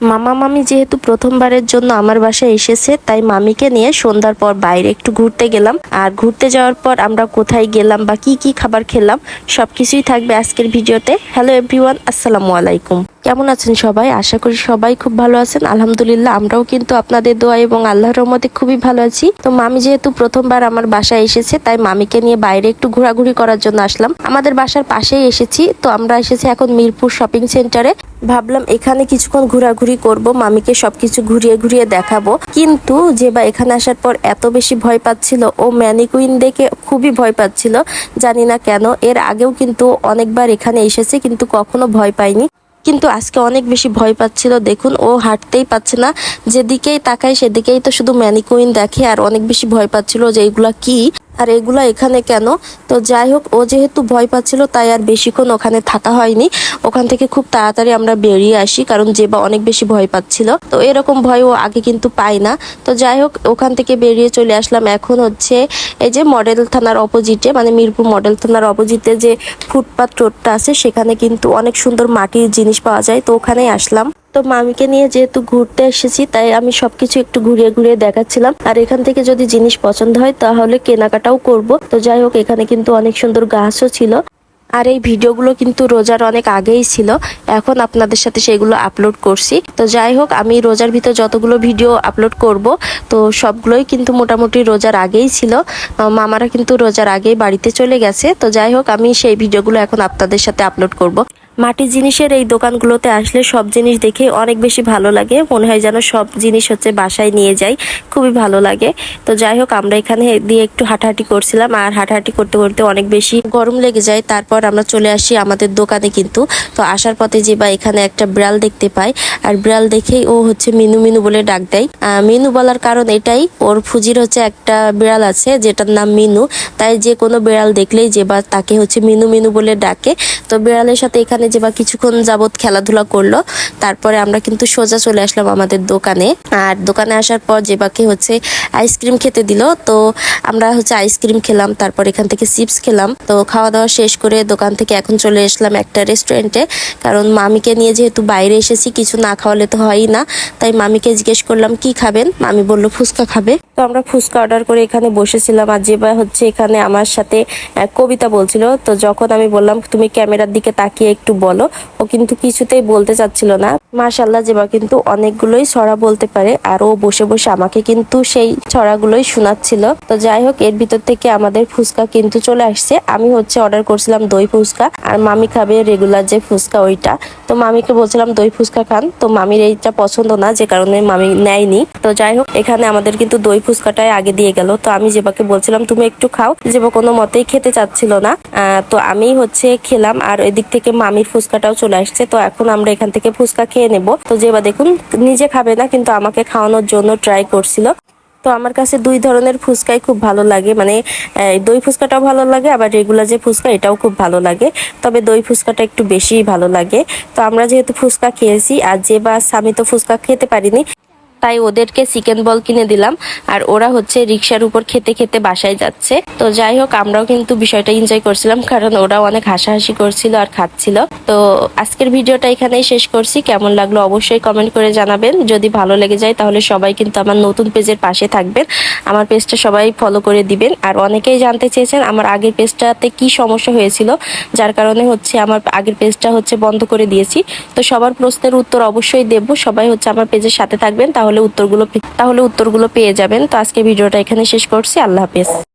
মামা, মামি যেহেতু প্রথমবারের জন্য আমার বাসায় এসেছে, তাই মামিকে নিয়ে সন্ধ্যার পর বাইরে একটু ঘুরতে গেলাম। আর ঘুরতে যাওয়ার পর আমরা কোথায় গেলাম বা কি কি খাবার খেলাম, সবকিছুই থাকবে আজকের ভিডিওতে। হ্যালো এভরিওয়ান আসসালামু আলাইকুম। কেমন আছেন সবাই? আশা করি সবাই খুব ভালো আছেন। আলহামদুলিল্লাহ, আমরাও কিন্তু আপনাদের দোয়া এবং আল্লাহর রহমতে খুবই ভালো আছি। তো মামি যেহেতু প্রথমবার আমার বাসায় এসেছে, তাই মামিকে নিয়ে বাইরে একটু ঘোরাঘুরি করার জন্য আসলাম। আমাদের বাসার পাশেই এসেছি, তো আমরা এসেছি এখন মিরপুর শপিং সেন্টারে। ভাবলাম এখানে কিছুক্ষণ ঘোরাঘুরি করব, মামিকে সবকিছু ঘুরিয়ে ঘুরিয়ে দেখাবো। কিন্তু যে বা এখানে আসার পর এত বেশি ভয় পাচ্ছিল, ও ম্যানিকুইন দেখে খুবই ভয় পাচ্ছিল। জানি না কেন, এর আগেও কিন্তু অনেকবার এখানে এসেছে, কিন্তু কখনো ভয় পাইনি কিন্তু আজকে অনেক বেশি ভয় পাচ্ছিল, দেখুন, ও হাঁটতেই পাচ্ছে না। যেদিকেই তাকায় সেদিকেই তো শুধু ম্যানিকুইন দেখে, আর অনেক বেশি ভয় পাচ্ছিল যে এগুলা কি। আর এগুলা এখানে কেন? তো যাই হোক, ও যেহেতু ভয় পাচ্ছিল, তাই আর বেশিক্ষণ ওখানে থাকা হয়নি। ওখান থেকে খুব তাড়াতাড়ি আমরা বেরিয়ে আসি, কারণ যে বা অনেক বেশি ভয় পাচ্ছিল। তো এরকম ভয় ও আগে কিন্তু পায় না। তো যাই হোক, ওখান থেকে বেরিয়ে চলে আসলাম। এখন হচ্ছে এই যে মডেল থানার অপোজিটে মানে মিরপুর মডেল থানার অপোজিটে যে ফুটপাথ রোডটা আছে, সেখানে কিন্তু অনেক সুন্দর মাটির জিনিস পাওয়া যায়। তো ওখানেই আসলাম। তো মামিকে নিয়ে যেহেতু ঘুরতে এসেছি, তাই আমি সবকিছু একটু ঘুরিয়ে ঘুরিয়ে দেখাচ্ছিলাম। আর এখান থেকে যদি জিনিস পছন্দ হয়, তাহলে কেনাকাটাও করব। তো যাই হোক, এখানে কিন্তু অনেক সুন্দর গাছও ছিল। আর এই ভিডিওগুলো কিন্তু রোজার অনেক আগেই ছিল। এখন আপনাদের সাথে সেগুলো আপলোড করছি। তো যাই হোক, আমি রোজার ভিতর যতগুলো ভিডিও আপলোড করব, তো সবগুলোই কিন্তু মোটামুটি রোজার আগেই ছিল। মামারা কিন্তু রোজার আগেই বাড়িতে চলে গেছে। তো যাই হোক, আমি সেই ভিডিওগুলো এখন আপনাদের সাথে আপলোড করব। মাটির জিনিসের এই দোকানগুলোতে আসলে সব জিনিস দেখে অনেক বেশি ভালো লাগে। মনে হয় যেন সব জিনিস হচ্ছে বাসায় নিয়ে যাই। খুবই ভালো লাগে। তো যাই হোক, আমরা এখানে দিয়ে একটু হাঁটাহাঁটি করছিলাম। আর হাঁটাহাঁটি করতে করতে অনেক বেশি গরম লেগে যায়। তারপর আমরা চলে আসি আমাদের দোকানে কিন্তু। তো আসার পথে যে বা এখানে একটা বিড়াল দেখতে পাই। আর বিড়াল দেখেই ও হচ্ছে মিনু মিনু বলে ডাক দেয়। মিনু বলার কারণ এটাই, ওর ফুজির হচ্ছে একটা বিড়াল আছে, যেটার নাম মিনু। তাই যে কোনো বিড়াল দেখলেই যে বা তাকে হচ্ছে মিনু মিনু বলে ডাকে। তো বিড়ালের সাথে এখানে যে বা কিছুক্ষণ যাবত খেলাধুলা করল। তারপরে আমরা কিন্তু সোজা চলে আসলাম আমাদের দোকানে। আর দোকানে আসার পর যে জেবাকে হচ্ছে আইসক্রিম খেতে দিল। তো আমরা হচ্ছে আইসক্রিম খেলাম, তারপর এখান থেকে চিপস খেলাম। তো খাওয়া দাওয়া শেষ করে দোকান থেকে এখন চলে এসলাম একটা রেস্টুরেন্টে কারণ মামিকে নিয়ে যেহেতু বাইরে এসেছি, কিছু না খাওয়ালে তো হয়ই না। তাই মামিকে জিজ্ঞেস করলাম, কি খাবেন? মামি বলল, ফুচকা খাবে। তো আমরা ফুচকা অর্ডার করে এখানে বসেছিলাম। আর জেবা হচ্ছে এখানে আমার সাথে কবিতা বলছিল। তো যখন আমি বললাম, তুমি ক্যামেরার দিকে তাকিয়ে একটু বলো। ও কিন্তু কিছুতেই বলতে চাচ্ছিল না। মাশাল্লাহ জেবা কিন্তু অনেকগুলোই ছড়া বলতে পারে। আর ও বসে বসে আমাকে কিন্তু সেই ছড়াগুলোই শোনাচ্ছিল। তো যাই হোক, এর ভিতর থেকে আমাদের ফুচকা কিন্তু চলে আসছে। আমি হচ্ছে অর্ডার করছিলাম দই ফুচকা আর মামি খাবে রেগুলার যে ফুচকা ওইটা। তো মামিকে বলছিলাম, দই ফুচকা খান। তো মামির এইটা পছন্দ না, যে কারণে মামি নেয়নি। তো যাই হোক, এখানে আমাদের কিন্তু দই ফুচকাটাই আগে দিয়ে গেল। তো আমি জেবাকে বলছিলাম, তুমি একটু খাও। জেবা কোনো মতেই খেতে চাচ্ছিল না। তো আমি হচ্ছে খেলাম, আর এদিক থেকে মামির ফুচকাটাও চলে আসছে। তো এখন আমরা এখান থেকে ফুচকা খেয়ে নেব। তো জেবা দেখুন, নিজে খাবে না, কিন্তু আমাকে খাওয়ানোর জন্য ট্রাই করছিল। তো আমার কাছে দুই ধরনের ফুচকাই খুব ভালো লাগে। মানে দই ফুচকাটাও ভালো লাগে, আবার রেগুলার যে ফুচকা এটাও খুব ভালো লাগে। তবে দই ফুচকাটা একটু বেশিই ভালো লাগে। তো আমরা যেহেতু ফুচকা খেয়েছি, আর যে বা আমি তো ফুচকা খেতে পারিনি তাই ওদেরকে চিকেন বল কিনে দিলাম। আর ওরা হচ্ছে রিক্সার উপর খেতে খেতে বাসায় যাচ্ছে। তো যাই হোক, আমরাও কিন্তু বিষয়টা এনজয় করছিলাম, কারণ ওরাও অনেক হাসাহাসি করছিল আর খাচ্ছিল। তো আজকের ভিডিওটা এখানেই শেষ করছি। কেমন লাগল অবশ্যই কমেন্ট করে জানাবেন। যদি ভালো লেগে যায়, তাহলে সবাই কিন্তু আমার নতুন পেজের পাশে থাকবেন। আমার পেজটা সবাই ফলো করে দিবেন। আর অনেকেই জানতে চেয়েছেন আমার আগের পেজটাতে কি সমস্যা হয়েছিল, যার কারণে হচ্ছে আমার আগের পেজটা হচ্ছে বন্ধ করে দিয়েছি। তো সবার প্রশ্নের উত্তর অবশ্যই দেব। সবাই হচ্ছে আমার পেজের সাথে থাকবেন, তাহলে উত্তরগুলো পে- তাহলে উত্তরগুলো পেয়ে যাবেন। তো আজকে ভিডিওটা এখানে শেষ করছি। আল্লাহ হাফেজ।